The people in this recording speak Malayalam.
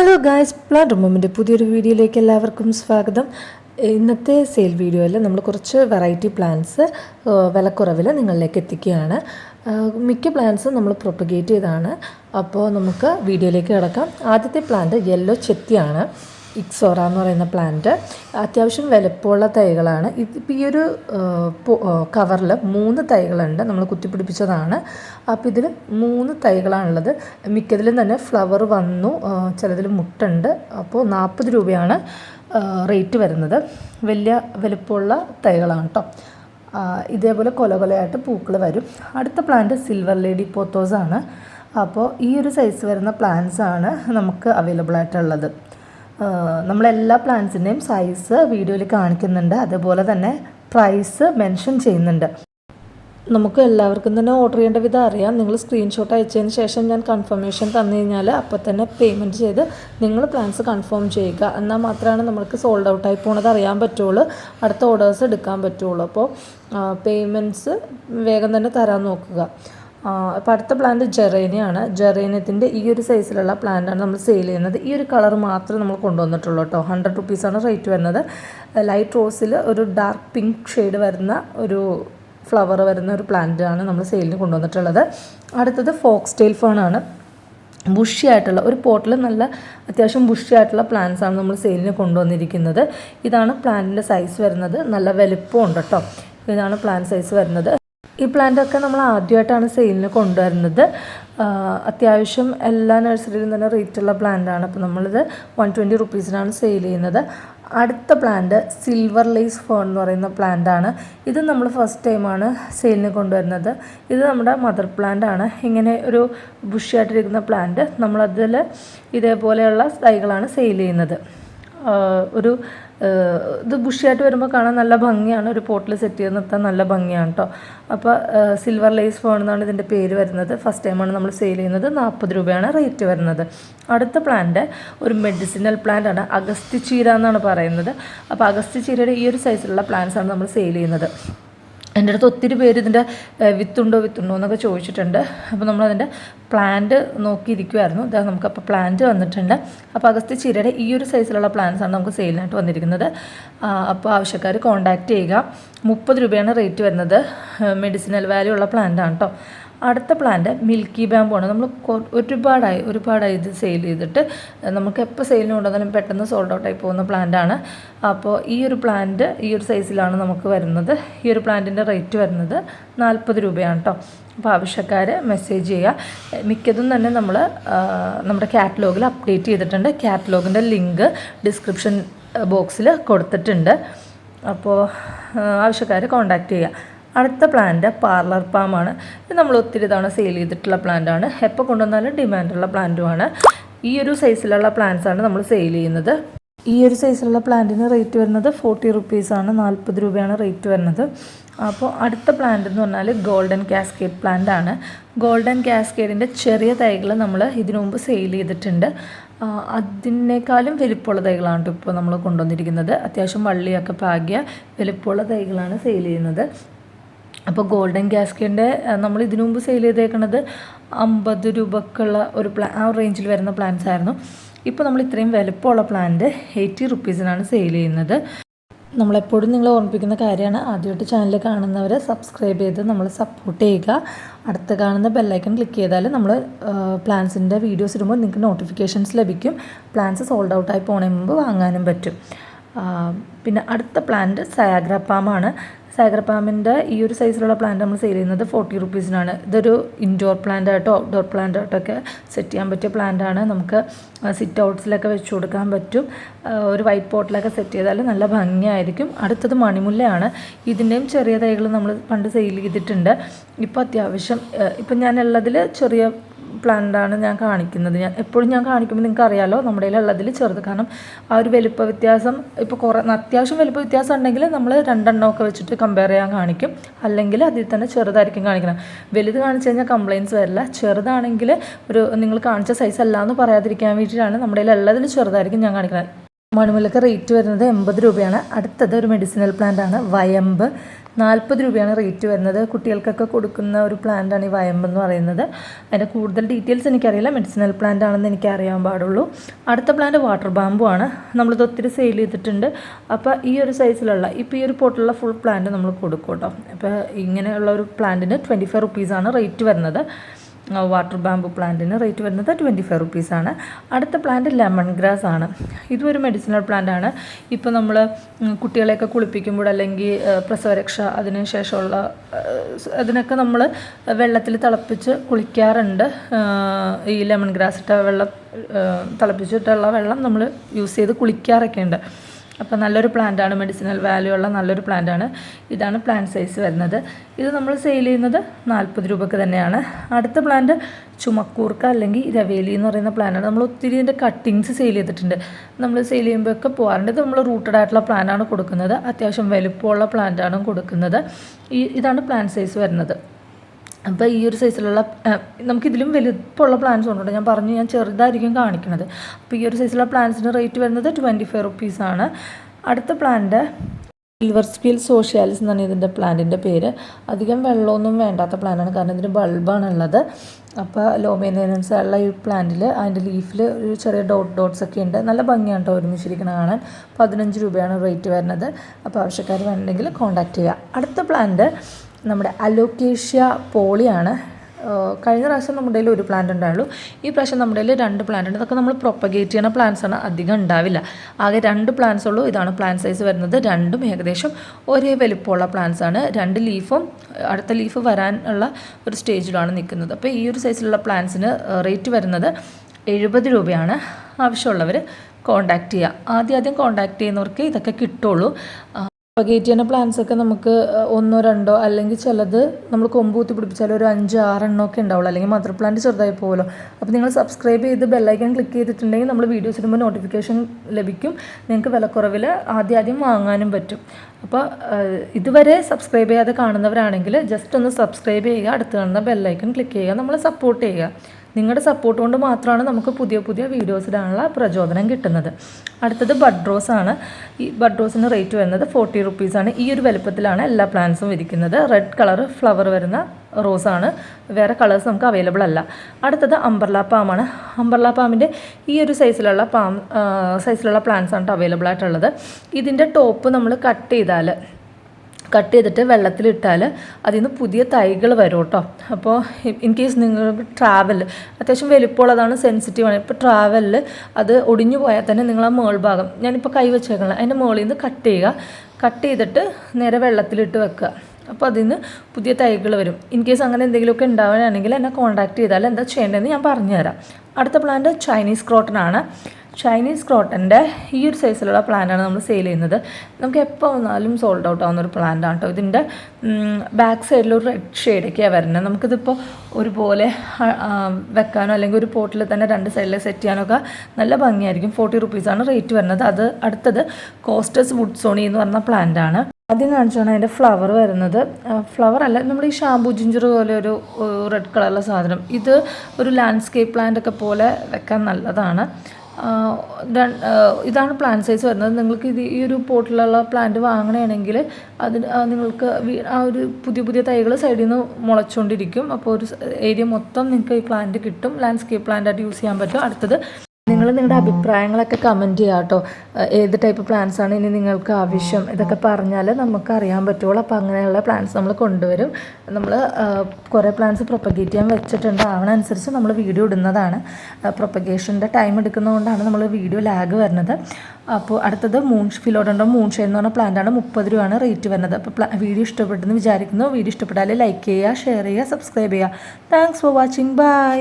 ഹലോ ഗായ്സ് പ്ലാന്റ് റൂമിന്റെ പുതിയൊരു വീഡിയോയിലേക്ക് എല്ലാവർക്കും സ്വാഗതം. ഇന്നത്തെ സെയിൽ വീഡിയോയിൽ നമ്മൾ കുറച്ച് വെറൈറ്റി പ്ലാന്റ്സ് വിലക്കുറവിൽ നിങ്ങളിലേക്ക് എത്തിക്കുകയാണ്. മിക്ക പ്ലാന്റ്സും നമ്മൾ പ്രൊപ്പഗേറ്റ് ചെയ്താണ്. അപ്പോൾ നമുക്ക് വീഡിയോയിലേക്ക് കിടക്കാം. ആദ്യത്തെ പ്ലാന്റ് യെല്ലോ ചെത്തിയാണ്. ഇക്സോറ എന്ന് പറയുന്ന പ്ലാന്റ് അത്യാവശ്യം വലുപ്പമുള്ള തൈകളാണ്. ഇതിപ്പോൾ ഈ ഒരു കവറിൽ മൂന്ന് തൈകളുണ്ട്. നമ്മൾ കുത്തിപ്പിടിപ്പിച്ചതാണ്. അപ്പോൾ ഇതിൽ മൂന്ന് തൈകളാണുള്ളത്. മിക്കതിലും തന്നെ ഫ്ലവർ വന്നു ചിലതിൽ മുട്ടുണ്ട്. അപ്പോൾ നാൽപ്പത് രൂപയാണ് റേറ്റ് വരുന്നത്. വലിയ വലുപ്പമുള്ള തൈകളാണ് കേട്ടോ ഇതേപോലെ കൊല കൊലയായിട്ട് പൂക്കൾ വരും. അടുത്ത പ്ലാന്റ് സിൽവർ ലേഡി പോത്തോസാണ് അപ്പോൾ ഈ ഒരു സൈസ് വരുന്ന പ്ലാന്റ്സ് ആണ് നമുക്ക് അവൈലബിൾ ആയിട്ടുള്ളത്. നമ്മളെല്ലാ പ്ലാന്റ്സിന്റെയും സൈസ് വീഡിയോയിൽ കാണിക്കുന്നുണ്ട്. അതുപോലെ തന്നെ പ്രൈസ് മെൻഷൻ ചെയ്യുന്നുണ്ട്. നമുക്ക് എല്ലാവർക്കും തന്നെ ഓർഡർ ചെയ്യേണ്ട വിധം അറിയാം. നിങ്ങൾ സ്ക്രീൻഷോട്ട് അയച്ചതിന് ശേഷം ഞാൻ കൺഫർമേഷൻ തന്നു കഴിഞ്ഞാൽ അപ്പോൾ തന്നെ പേയ്മെന്റ് ചെയ്ത് നിങ്ങൾ പ്ലാൻസ് കൺഫേം ചെയ്യുക. എന്നാൽ മാത്രമാണ് നമുക്ക് സോൾഡ് ഔട്ടായി പോണത് അറിയാൻ പറ്റുള്ളൂ. അടുത്ത ഓർഡേഴ്സ് എടുക്കാൻ പറ്റുള്ളൂ. അപ്പോൾ പേയ്മെന്റ്സ് വേഗം തന്നെ തരാൻ നോക്കുക. അപ്പോൾ അടുത്ത പ്ലാന്റ് ജെറേനിയാണ്. ജെറേനിയത്തിന്റെ ഈ ഒരു സൈസിലുള്ള പ്ലാന്റാണ് നമ്മൾ സെയിൽ ചെയ്യുന്നത്. ഈ ഒരു കളർ മാത്രമേ നമ്മൾ കൊണ്ടുവന്നിട്ടുള്ളൂ കേട്ടോ. ഹൺഡ്രഡ് റുപ്പീസാണ് റേറ്റ് വരുന്നത്. ലൈറ്റ് റോസിൽ ഒരു ഡാർക്ക് പിങ്ക് ഷെയ്ഡ് വരുന്ന ഒരു ഫ്ലവർ വരുന്ന ഒരു പ്ലാന്റ് ആണ് നമ്മൾ സെയിലിന് കൊണ്ടുവന്നിട്ടുള്ളത്. അടുത്തത് ഫോക്സ് ടെയിൽ ഫേണാണ് ബുഷി ആയിട്ടുള്ള ഒരു പോട്ടിൽ നല്ല അത്യാവശ്യം ബുഷി ആയിട്ടുള്ള പ്ലാന്റ്സ് ആണ് നമ്മൾ സെയിലിന് കൊണ്ടുവന്നിരിക്കുന്നത്. ഇതാണ് പ്ലാന്റിന്റെ സൈസ് വരുന്നത്. നല്ല വലിപ്പമുണ്ട് കേട്ടോ. ഇതാണ് പ്ലാന്റ് സൈസ് വരുന്നത്. ഈ പ്ലാന്റൊക്കെ നമ്മൾ ആദ്യമായിട്ടാണ് സെയിലിന് കൊണ്ടുവരുന്നത്. അത്യാവശ്യം എല്ലാ നഴ്സറിയിലും തന്നെ റേറ്റുള്ള പ്ലാന്റാണ്. അപ്പോൾ നമ്മളിത് വൺ ട്വന്റി റുപ്പീസിനാണ് സെയിൽ ചെയ്യുന്നത്. അടുത്ത പ്ലാന്റ് സിൽവർ ലേസ് ഫോൺ എന്ന് പറയുന്ന പ്ലാന്റാണ്. ഇത് നമ്മൾ ഫസ്റ്റ് ടൈമാണ് സെയിലിന് കൊണ്ടുവരുന്നത്. ഇത് നമ്മുടെ മദർ പ്ലാന്റ് ആണ്. ഇങ്ങനെ ഒരു ബുഷിയായിട്ടിരിക്കുന്ന പ്ലാന്റ് നമ്മളതിൽ ഇതേപോലെയുള്ള തൈകളാണ് സെയിൽ ചെയ്യുന്നത്. ഒരു ഇത് ബുഷിയായിട്ട് വരുമ്പോൾ കാണാൻ നല്ല ഭംഗിയാണ്. ഒരു പോട്ടിൽ സെറ്റ് ചെയ്ത് നിർത്താൻ നല്ല ഭംഗിയാണ് കേട്ടോ അപ്പോൾ സിൽവർ ലേസ് ഫോൺ എന്നാണ് ഇതിന്റെ പേര് വരുന്നത്. ഫസ്റ്റ് ടൈമാണ് നമ്മൾ സെയിൽ ചെയ്യുന്നത്. നാൽപ്പത് രൂപയാണ് റേറ്റ് വരുന്നത്. അടുത്ത പ്ലാന്റ് ഒരു മെഡിസിനൽ പ്ലാന്റ് ആണ്. ചീര എന്നാണ് പറയുന്നത്. അപ്പോൾ അഗസ്തി ചീരയുടെ ഈ ഒരു സൈസിലുള്ള പ്ലാന്റ്സാണ് നമ്മൾ സെയിൽ ചെയ്യുന്നത്. എന്റെ അടുത്ത് ഒത്തിരി പേര് ഇതിന്റെ വിത്തുണ്ടോ വിത്തുണ്ടോ എന്നൊക്കെ ചോദിച്ചിട്ടുണ്ട്. അപ്പോൾ നമ്മളതിന്റെ പ്ലാന്റ് നോക്കിയിരിക്കുമായിരുന്നു ഇതാ നമുക്കപ്പോൾ പ്ലാന്റ് വന്നിട്ടുണ്ട്. അപ്പോൾ അഗസ്ത്യ ചീരയുടെ ഈ ഒരു സൈസിലുള്ള ആണ് നമുക്ക് സെയിലിനായിട്ട് വന്നിരിക്കുന്നത്. അപ്പോൾ ആവശ്യക്കാർ കോൺടാക്റ്റ് ചെയ്യുക. മുപ്പത് രൂപയാണ് റേറ്റ് വരുന്നത്. മെഡിസിനൽ വാല്യൂ ഉള്ള പ്ലാന്റ് ആണ് കേട്ടോ അടുത്ത പ്ലാന്റ് മിൽക്കി ബാമ്പു ആണ്. നമ്മൾ ഒരുപാടായി ഒരുപാടായി ഇത് സെയിൽ ചെയ്തിട്ട് നമുക്ക് എപ്പോൾ സെയിലിന് കൊണ്ടുവന്നാലും പെട്ടെന്ന് സോൾഡ് ഔട്ടായി പോകുന്ന പ്ലാന്റ് ആണ്. അപ്പോൾ ഈ ഒരു പ്ലാന്റ് ഈ ഒരു സൈസിലാണ് നമുക്ക് വരുന്നത്. ഈ ഒരു പ്ലാന്റിന്റെ റേറ്റ് വരുന്നത് നാൽപ്പത് രൂപയാണ് കേട്ടോ അപ്പോൾ ആവശ്യക്കാർ മെസ്സേജ് ചെയ്യുക മിക്കതും തന്നെ നമ്മൾ നമ്മുടെ കാറ്റലോഗിൽ അപ്ഡേറ്റ് ചെയ്തിട്ടുണ്ട്. കാറ്റലോഗിന്റെ ലിങ്ക് ഡിസ്ക്രിപ്ഷൻ ബോക്സിൽ കൊടുത്തിട്ടുണ്ട്. അപ്പോൾ ആവശ്യക്കാർ കോൺടാക്റ്റ് ചെയ്യുക അടുത്ത പ്ലാന്റ് പാർലർ പാമാണ് ഇത് നമ്മൾ ഒത്തിരി തവണ സെയിൽ ചെയ്തിട്ടുള്ള പ്ലാന്റാണ് എപ്പോൾ കൊണ്ടുവന്നാലും ഡിമാൻഡുള്ള പ്ലാന്റുമാണ് ഈ ഒരു സൈസിലുള്ള പ്ലാന്റ്സ് ആണ് നമ്മൾ സെയിൽ ചെയ്യുന്നത്. ഈ ഒരു സൈസിലുള്ള പ്ലാന്റിന് റേറ്റ് വരുന്നത് ഫോർട്ടി റുപ്പീസാണ് നാൽപ്പത് രൂപയാണ് റേറ്റ് വരുന്നത്. അപ്പോൾ അടുത്ത പ്ലാന്റ് എന്ന് പറഞ്ഞാൽ ഗോൾഡൻ കാസ്കേഡ് പ്ലാന്റ് ആണ്. ഗോൾഡൻ കാസ്കേഡിന്റെ ചെറിയ തൈകൾ നമ്മൾ ഇതിനു മുമ്പ് സെയിൽ ചെയ്തിട്ടുണ്ട്. അതിനേക്കാളും വലിപ്പമുള്ള തൈകളാണ് ഇപ്പോൾ നമ്മൾ കൊണ്ടുവന്നിരിക്കുന്നത്. അത്യാവശ്യം വള്ളിയൊക്കെ പാകിയ വലിപ്പമുള്ള തൈകളാണ് സെയിൽ ചെയ്യുന്നത്. അപ്പോൾ ഗോൾഡൻ ഗ്യാസ്കിന്റെ നമ്മൾ ഇതിനു മുമ്പ് സെയിൽ ചെയ്തേക്കുന്നത് അമ്പത് രൂപക്കുള്ള ഒരു പ്ലാ ആ റേഞ്ചിൽ വരുന്ന പ്ലാന്റ്സ് ആയിരുന്നു. ഇപ്പോൾ നമ്മൾ ഇത്രയും വിലപ്പുള്ള പ്ലാന്റ് എയ്റ്റി റുപ്പീസിനാണ് സെയിൽ ചെയ്യുന്നത്. നമ്മളെപ്പോഴും നിങ്ങൾ ഓർമ്മിപ്പിക്കുന്ന കാര്യമാണ് ആദ്യമായിട്ട് ചാനൽ കാണുന്നവരെ സബ്സ്ക്രൈബ് ചെയ്ത് നമ്മൾ സപ്പോർട്ട് ചെയ്യുക. അടുത്ത് കാണുന്ന ബെല്ലൈക്കൺ ക്ലിക്ക് ചെയ്താൽ നമ്മൾ പ്ലാൻസിന്റെ വീഡിയോസ് ഇടുമ്പോൾ നിങ്ങൾക്ക് നോട്ടിഫിക്കേഷൻസ് ലഭിക്കും. പ്ലാൻസ് സോൾഡ് ഔട്ടായി പോകണേ മുമ്പ് വാങ്ങാനും പറ്റും. പിന്നെ അടുത്ത പ്ലാന്റ് സയാഗ്ര പാമാണ് സയാഗ്ര പാമിന്റെ ഈ ഒരു സൈസിലുള്ള പ്ലാന്റ് നമ്മൾ സെയിൽ ചെയ്യുന്നത് ഫോർട്ടി റുപ്പീസിനാണ് ഇതൊരു ഇൻഡോർ പ്ലാന്റ് ആയിട്ടോ ഔട്ട്ഡോർ പ്ലാന്റ് ആയിട്ടോ ഒക്കെ സെറ്റ് ചെയ്യാൻ പറ്റിയ പ്ലാന്റാണ് നമുക്ക് സിറ്റ് ഔട്ട്സിലൊക്കെ വെച്ച് കൊടുക്കാൻ പറ്റും. ഒരു വൈറ്റ് പോട്ടിലൊക്കെ സെറ്റ് ചെയ്താൽ നല്ല ഭംഗിയായിരിക്കും. അടുത്തത് മണിമുല്ലയാണ്. ഇതിന്റെയും ചെറിയ തൈകൾ നമ്മൾ പണ്ട് സെയിൽ ചെയ്തിട്ടുണ്ട്. ഇപ്പോൾ അത്യാവശ്യം ഇപ്പം ഞാനുള്ളതിൽ ചെറിയ പ്ലാന്റാണ് ഞാൻ കാണിക്കുന്നത്. ഞാൻ എപ്പോഴും ഞാൻ കാണിക്കുമ്പോൾ നിങ്ങൾക്ക് അറിയാമല്ലോ നമ്മുടെ ഉള്ളതിൽ ചെറുത്. കാരണം ആ ഒരു വലുപ്പ വ്യത്യാസം ഇപ്പോൾ കുറേ അത്യാവശ്യം വലുപ്പ വ്യത്യാസം ഉണ്ടെങ്കിൽ നമ്മൾ രണ്ടെണ്ണമൊക്കെ വെച്ചിട്ട് കമ്പയർ ചെയ്യാൻ കാണിക്കും. അല്ലെങ്കിൽ അതിൽ തന്നെ ചെറുതായിരിക്കും കാണിക്കണം. വലുത് കാണിച്ചു കഴിഞ്ഞാൽ കംപ്ലയിൻസ് വരില്ല. ചെറുതാണെങ്കിൽ ഒരു നിങ്ങൾ കാണിച്ച സൈസ് അല്ല എന്ന് പറയാതിരിക്കാൻ വേണ്ടിയിട്ടാണ് നമ്മുടെ ഉള്ളതിൽ ചെറുതായിരിക്കും ഞാൻ കാണിക്കുന്നത് മണിമുലക്ക് റേറ്റ് വരുന്നത് എൺപത് രൂപയാണ്. അടുത്തത് ഒരു മെഡിസിനൽ പ്ലാന്റ് ആണ്. വയമ്പ്. നാൽപ്പത് രൂപയാണ് റേറ്റ് വരുന്നത്. കുട്ടികൾക്കൊക്കെ കൊടുക്കുന്ന ഒരു പ്ലാന്റാണ് ഈ വയമ്പ് എന്ന് പറയുന്നത്. അതിന്റെ കൂടുതൽ ഡീറ്റെയിൽസ് എനിക്കറിയില്ല. മെഡിസിനൽ പ്ലാന്റ് ആണെന്ന് എനിക്ക് അറിയാൻ പാടുള്ളൂ. അടുത്ത പ്ലാന്റ് വാട്ടർ ബാമ്പു ആണ്. നമ്മളിത് ഒത്തിരി സെയിൽ ചെയ്തിട്ടുണ്ട്. അപ്പോൾ ഈ ഒരു സൈസിലുള്ള ഇപ്പോൾ ഈ ഒരു പോട്ടുള്ള ഫുൾ പ്ലാന്റ് നമ്മൾ കൊടുക്കും കേട്ടോ. അപ്പോൾ ഇങ്ങനെയുള്ള ഒരു പ്ലാന്റിന് ട്വന്റി ഫൈവ് റുപ്പീസാണ് റേറ്റ് വരുന്നത്. വാട്ടർ ബാമ്പു പ്ലാന്റിന് റേറ്റ് വരുന്നത് ട്വന്റി ഫൈവ് റുപ്പീസാണ് അടുത്ത പ്ലാന്റ് ലെമൺ ഗ്രാസ് ആണ്. ഇതും ഒരു മെഡിസിനൽ പ്ലാന്റ് ആണ് ഇപ്പോൾ നമ്മൾ കുട്ടികളെയൊക്കെ കുളിപ്പിക്കുമ്പോൾ അല്ലെങ്കിൽ പ്രസവരക്ഷ അതിന് ശേഷമുള്ള അതിനൊക്കെ നമ്മൾ വെള്ളത്തിൽ തിളപ്പിച്ച് കുളിക്കാറുണ്ട്. ഈ ലെമൺ ഗ്രാസ് ഇട്ട വെള്ളം തിളപ്പിച്ചിട്ടുള്ള വെള്ളം നമ്മൾ യൂസ് ചെയ്ത് കുളിക്കാറൊക്കെ ഉണ്ട് അപ്പോൾ നല്ലൊരു പ്ലാന്റാണ് മെഡിസിനൽ വാല്യൂ ഉള്ള നല്ലൊരു പ്ലാന്റാണ് ഇതാണ് പ്ലാന്റ് സൈസ് വരുന്നത്. ഇത് നമ്മൾ സെയിൽ ചെയ്യുന്നത് നാൽപ്പത് രൂപക്ക് തന്നെയാണ്. അടുത്ത പ്ലാന്റ് ചുമക്കൂർക്ക അല്ലെങ്കിൽ രവേലി എന്ന് പറയുന്ന പ്ലാന്റാണ് നമ്മൾ ഒത്തിരി ഇതിന്റെ കട്ടിങ്സ് സെയിൽ ചെയ്തിട്ടുണ്ട്. നമ്മൾ സെയിൽ ചെയ്യുമ്പോഴൊക്കെ പോകാറുണ്ട് ഇത് നമ്മൾ റൂട്ടഡ് ആയിട്ടുള്ള പ്ലാന്റാണ് കൊടുക്കുന്നത്. അത്യാവശ്യം വലുപ്പമുള്ള പ്ലാന്റാണ് കൊടുക്കുന്നത്. ഈ ഇതാണ് പ്ലാന്റ് സൈസ് വരുന്നത്. അപ്പോൾ ഈ ഒരു സൈസിലുള്ള നമുക്കിതിലും വലുപ്പമുള്ള പ്ലാൻസ് ഉണ്ട് ഞാൻ പറഞ്ഞു ഞാൻ ചെറുതായിരിക്കും കാണിക്കുന്നത് അപ്പോൾ ഈ ഒരു സൈസിലുള്ള പ്ലാൻസിന്റെ റേറ്റ് വരുന്നത് ട്വന്റി ഫൈവ് റുപ്പീസാണ് അടുത്ത പ്ലാന്റ് സിൽവർ സ്പീൽ സോഷ്യാലിസ് എന്നാണ് ഇതിന്റെ പ്ലാന്റിന്റെ പേര്. അധികം വെള്ളമൊന്നും വേണ്ടാത്ത പ്ലാനാണ് കാരണം ഇതിന് ബൾബാണ് ഉള്ളത് അപ്പോൾ ലോ മെയിന്റെനൻസ് ഉള്ള ഈ പ്ലാന്റിൽ അതിന്റെ ലീഫിൽ ഒരു ചെറിയ ഡോട്ട് ഡോട്ട്സ് ഒക്കെ ഉണ്ട്. നല്ല ഭംഗിയാണ് കേട്ടോ ഒരുമിച്ചിരിക്കണം കാണാൻ. പതിനഞ്ച് രൂപയാണ് റേറ്റ് വരുന്നത്. അപ്പോൾ ആവശ്യക്കാർ വേണമെങ്കിൽ കോൺടാക്റ്റ് ചെയ്യുക അടുത്ത പ്ലാന്റ് നമ്മുടെ അലോക്കേഷ്യ പോളിയാണ്. കഴിഞ്ഞ പ്രാവശ്യം നമ്മുടെ ഒരു പ്ലാന്റ് ഉണ്ടായുള്ളൂ. ഈ പ്രാവശ്യം നമ്മുടെ രണ്ട് പ്ലാന്റ് ഉണ്ട്. ഇതൊക്കെ നമ്മൾ പ്രൊപ്പഗേറ്റ് ചെയ്യുന്ന പ്ലാന്റ്സ് ആണ്. അധികം ഉണ്ടാവില്ല. ആകെ രണ്ട് പ്ലാന്റ്സ് ഉള്ളൂ. ഇതാണ് പ്ലാന്റ് സൈസ് വരുന്നത്. രണ്ടും ഏകദേശം ഒരേ വലിപ്പമുള്ള പ്ലാന്റ്സ് ആണ്. രണ്ട് ലീഫും അടുത്ത ലീഫ് വരാനുള്ള ഒരു സ്റ്റേജിലാണ് നിൽക്കുന്നത്. അപ്പോൾ ഈ ഒരു സൈസിലുള്ള പ്ലാന്റ്സിന് റേറ്റ് വരുന്നത് എഴുപത് രൂപയാണ്. ആവശ്യമുള്ളവർ കോണ്ടാക്ട് ചെയ്യുക. ആദ്യം ആദ്യം കോണ്ടാക്ട് ചെയ്യുന്നവർക്ക് ഇതൊക്കെ കിട്ടുള്ളൂ. ആ, പ്രൊപ്പഗേറ്റ് ചെയ്യുന്ന പ്ലാന്റ്സ് ഒക്കെ നമുക്ക് ഒന്നോ രണ്ടോ അല്ലെങ്കിൽ ചിലത് നമ്മൾ കൊമ്പ് കുത്തി പിടിപ്പിച്ചാൽ ഒരു അഞ്ച് ആറെണ്ണം ഒക്കെ ഉണ്ടാവുള്ളൂ. അല്ലെങ്കിൽ മദർ പ്ലാന്റ് ചെറുതായി പോകുമല്ലോ അപ്പോൾ നിങ്ങൾ സബ്സ്ക്രൈബ് ചെയ്ത് ബെല്ലൈക്കൺ ക്ലിക്ക് ചെയ്തിട്ടുണ്ടെങ്കിൽ നമ്മൾ വീഡിയോസ് ഇടുമ്പോൾ നോട്ടിഫിക്കേഷൻ ലഭിക്കും. നിങ്ങൾക്ക് വിലക്കുറവിൽ ആദ്യം ആദ്യം വാങ്ങാനും പറ്റും. അപ്പോൾ ഇതുവരെ സബ്സ്ക്രൈബ് ചെയ്യാതെ കാണുന്നവരാണെങ്കിൽ ജസ്റ്റ് ഒന്ന് സബ്സ്ക്രൈബ് ചെയ്യുക അടുത്ത് കാണുന്ന ബെല്ലൈക്കൺ ക്ലിക്ക് ചെയ്യുക നമ്മളെ സപ്പോർട്ട് ചെയ്യുക. നിങ്ങളുടെ സപ്പോർട്ട് കൊണ്ട് മാത്രമാണ് നമുക്ക് പുതിയ പുതിയ വീഡിയോസ് ഇടാനുള്ള പ്രചോദനം കിട്ടുന്നത്. അടുത്തത് ബഡ് റോസ് ആണ്. ഈ ബഡ് റോസിന് റേറ്റ് വരുന്നത് ഫോർട്ടി റുപ്പീസാണ് ഈ ഒരു വലുപ്പത്തിലാണ് എല്ലാ പ്ലാന്റ്സും വിരിക്കുന്നത്. റെഡ് കളർ ഫ്ലവർ വരുന്ന റോസാണ് വേറെ കളേഴ്സ് നമുക്ക് അവൈലബിൾ അല്ല. അടുത്തത് അംബർല പാമാണ് അംബർല പാമിന്റെ ഈ ഒരു സൈസിലുള്ള പാം സൈസിലുള്ള പ്ലാന്റ്സ് ആണ് അവൈലബിൾ ആയിട്ടുള്ളത്. ഇതിന്റെ ടോപ്പ് നമ്മൾ കട്ട് ചെയ്താൽ കട്ട് ചെയ്തിട്ട് വെള്ളത്തിലിട്ടാൽ അതിൽ നിന്ന് പുതിയ തൈകൾ വരും കേട്ടോ അപ്പോൾ ഇൻ കേസ് നിങ്ങൾ ട്രാവൽ അത്യാവശ്യം വലിപ്പമുള്ളതാണ് സെൻസിറ്റീവാണ് ഇപ്പോൾ ട്രാവലിൽ അത് ഒടിഞ്ഞു പോയാൽ തന്നെ നിങ്ങൾ ആ മേൾ ഭാഗം ഞാനിപ്പോൾ കൈ വെച്ചേക്കണം അതിന്റെ മുകളിൽ നിന്ന് കട്ട് ചെയ്യുക. കട്ട് ചെയ്തിട്ട് നേരെ വെള്ളത്തിലിട്ട് വെക്കുക. അപ്പോൾ അതിൽ നിന്ന് പുതിയ തൈകൾ വരും. ഇൻ കേസ് അങ്ങനെ എന്തെങ്കിലുമൊക്കെ ഉണ്ടാവുകയാണെങ്കിൽ എന്നെ കോൺടാക്ട് ചെയ്താൽ എന്താ ചെയ്യേണ്ടതെന്ന് ഞാൻ പറഞ്ഞുതരാം. അടുത്ത പ്ലാന്റ് ചൈനീസ് ക്രോട്ടൺ ആണ്. ചൈനീസ് ക്രോട്ടന്റെ ഈ ഒരു സൈസിലുള്ള പ്ലാന്റാണ് നമ്മൾ സെയിൽ ചെയ്യുന്നത്. നമുക്ക് എപ്പോൾ വന്നാലും സോൾഡ് ഔട്ട് ആവുന്ന ഒരു പ്ലാന്റ് ആണ് കേട്ടോ ഇതിന്റെ ബാക്ക് സൈഡിൽ ഒരു റെഡ് ഷെയ്ഡൊക്കെയാണ് വരുന്നത് നമുക്കിതിപ്പോൾ ഒരുപോലെ വെക്കാനോ അല്ലെങ്കിൽ ഒരു പോട്ടിൽ തന്നെ രണ്ട് സൈഡിൽ സെറ്റ് ചെയ്യാനോ ഒക്കെ നല്ല ഭംഗിയായിരിക്കും. ഫോർട്ടി റുപ്പീസാണ് റേറ്റ് വരുന്നത് അത് അടുത്തത് കോസ്റ്റസ് വുഡ് സോണി എന്ന് പറഞ്ഞ പ്ലാന്റ് ആണ്. ആദ്യം കാണിച്ചാണ് അതിന്റെ ഫ്ലവർ വരുന്നത് ഫ്ലവർ അല്ല നമ്മൾ ഈ ഷാമ്പു ജിഞ്ചർ പോലെ ഒരു റെഡ് കളറുള്ള സാധനം. ഇത് ഒരു ലാൻഡ്സ്കേപ്പ് പ്ലാന്റ് ഒക്കെ പോലെ വെക്കാൻ നല്ലതാണ്. ഇതാണ് പ്ലാൻ സൈസ് വരുന്നത്. നിങ്ങൾക്ക് ഇത് ഈ ഒരു പോട്ടിലുള്ള പ്ലാന്റ് വാങ്ങണമെങ്കിൽ അതിന് നിങ്ങൾക്ക് ആ ഒരു പുതിയ പുതിയ തൈകൾ സൈഡിൽ നിന്ന് മുളച്ചുകൊണ്ടിരിക്കും അപ്പോൾ ഒരു ഏരിയ മൊത്തം നിങ്ങൾക്ക് ഈ പ്ലാന്റ് കിട്ടും. ലാൻഡ്സ്കേപ്പ് പ്ലാന്റ് ആയിട്ട് യൂസ് ചെയ്യാൻ പറ്റും. അടുത്തത് നിങ്ങൾ നിങ്ങളുടെ അഭിപ്രായങ്ങളൊക്കെ കമന്റ് ചെയ്യുക കേട്ടോ. ഏത് ടൈപ്പ് പ്ലാൻസ് ആണ് ഇനി നിങ്ങൾക്ക് ആവശ്യം? ഇതൊക്കെ പറഞ്ഞാൽ നമുക്ക് അറിയാൻ പറ്റുള്ളൂ. അപ്പോൾ അങ്ങനെയുള്ള പ്ലാൻസ് നമ്മൾ കൊണ്ടുവരും. നമ്മൾ കുറേ പ്ലാൻസ് പ്രൊപ്പഗേറ്റ് ചെയ്യാൻ വെച്ചിട്ടുണ്ട്. അതിനനുസരിച്ച് നമ്മൾ വീഡിയോ ഇടുന്നതാണ്. പ്രൊപ്പഗേഷന്റെ ടൈം എടുക്കുന്നതുകൊണ്ടാണ് നമ്മൾ വീഡിയോ ലാഗ് വരുന്നത്. അപ്പോൾ അടുത്തത് മൂൺ ഫിലോഡുണ്ടോ മൂൺ ഷെയ്ൻ എന്ന് പറഞ്ഞ പ്ലാന്റാണ് മുപ്പത് രൂപയാണ് റേറ്റ് വരുന്നത്. അപ്പോൾ വീഡിയോ ഇഷ്ടപ്പെട്ടെന്ന് വിചാരിക്കുന്നു. വീഡിയോ ഇഷ്ടപ്പെട്ടാൽ ലൈക്ക് ചെയ്യുക ഷെയർ ചെയ്യുക സബ്സ്ക്രൈബ് ചെയ്യുക. Thanks for watching bye